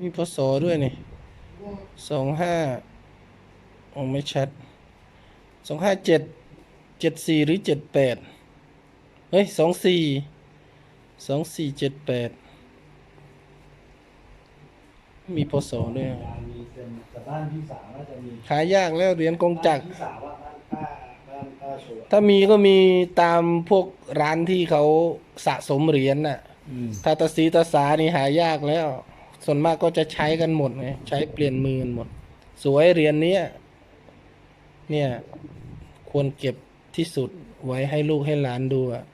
มีพศด้วยนี่สองห้าโอ้ไม่ชัดสองห้าเจ็ดเจ็ดสี่หรือเจ็ดแปดเฮ้ยสองสี่สองสี่เจ็ดแปดมีพศด้วย มีเต็มแต่บ้านพี่สาวน่าจะมีหายากแล้วเหรียญกงจักร บ้านพี่สาวว่าบ้านป้าบ้านป้าโชว์ถ้ามีก็มีตามพวกร้านที่เขาสะสมเหรียญน่ะ อืม ถ้าตาสีตาสานี่หายากแล้ว ส่วนมากก็จะใช้กันหมดไงใช้เปลี่ยนมือกันหมด สวยเหรียญเนี้ยเนี่ยควรเก็บที่สุดไว้ให้ลูกให้หลานดูอะ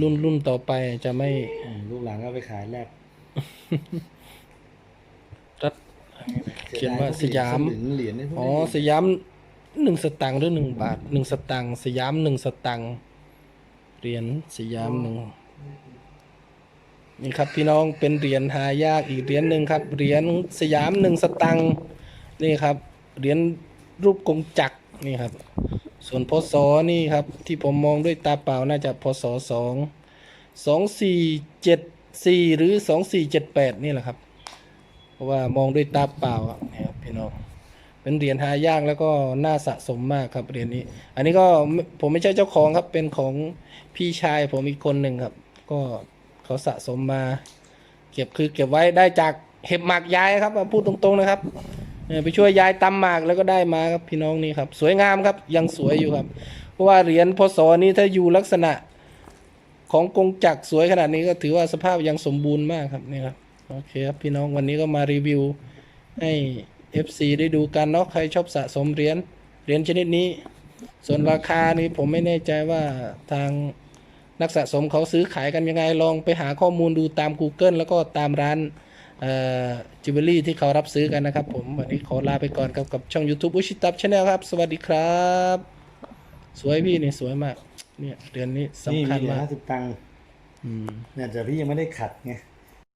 รุ่นรุ่นต่อไปจะไม่อืมลูกหลานก็เอาไปขายแลกรัดเขียนว่าสยามเหรียญเหรียญเนี่ยพวกอ๋อนี้สยามหนึ่งสตังค์หรือหนึ่งบาทหนึ่งสตังค์สยามหนึ่งสตังค์เหรียญสยามหนึ่ง นี่ครับพี่น้องเป็นเหรียญหายากอีกเหรียญหนึ่งครับเหรียญสยามหนึ่งสตังค์นี่ครับเหรียญรูปกงจักรนี่ครับ ส่วนพศนี่ครับที่ผมมองด้วยตาเปล่าน่าจะพศสองสองสี่เจ็ดสี่หรือสองสี่เจ็ดแปดนี่แหละครับ เพราะว่ามองด้วยตาเปล่าอะนี่ครับพี่น้องเป็นเหรียญหายากแล้วก็น่าสะสมมากครับเหรียญนี้ อันนี้ก็ผมไม่ใช่เจ้าของครับเป็นของพี่ชายผมอีกคนหนึ่งครับ ก็ เขาสะสมมา เก็บคือเก็บไว้ได้จากเห็บหมากยายครับพูดตรงๆนะครับไปช่วยยายตำหมากแล้วก็ได้มาครับพี่น้องนี่ครับ สวยงามครับยังสวยอยู่ครับ เพราะว่าเหรียญพศนี้ถ้าอยู่ลักษณะของกงจักรสวยขนาดนี้ก็ถือว่าสภาพยังสมบูรณ์มากครับนี่ครับโอเคครับพี่น้องวันนี้ก็มารีวิวให้ FC ได้ดูกันเนาะใครชอบสะสมเหรียญเหรียญชนิดนี้ ส่วนราคานี่ผมไม่แน่ใจว่าทาง นักสะสมเขาซื้อขายกันยังไงลองไปหาข้อมูลดูตาม Google แล้วก็ตามร้านจิวเวลรี่ที่เขารับซื้อกันนะครับ ผมวันนี้ขอลาไปก่อนกับกับช่อง YouTube อุชิตับชาแนลครับ สวัสดีครับ สวยพี่นี่สวยมาก เนี่ยเหรียญนี้นี่สำคัมีญเหรียญมากห้าสิบตังค์อืม เนี่ยแต่พี่ยังไม่ได้ขัดไง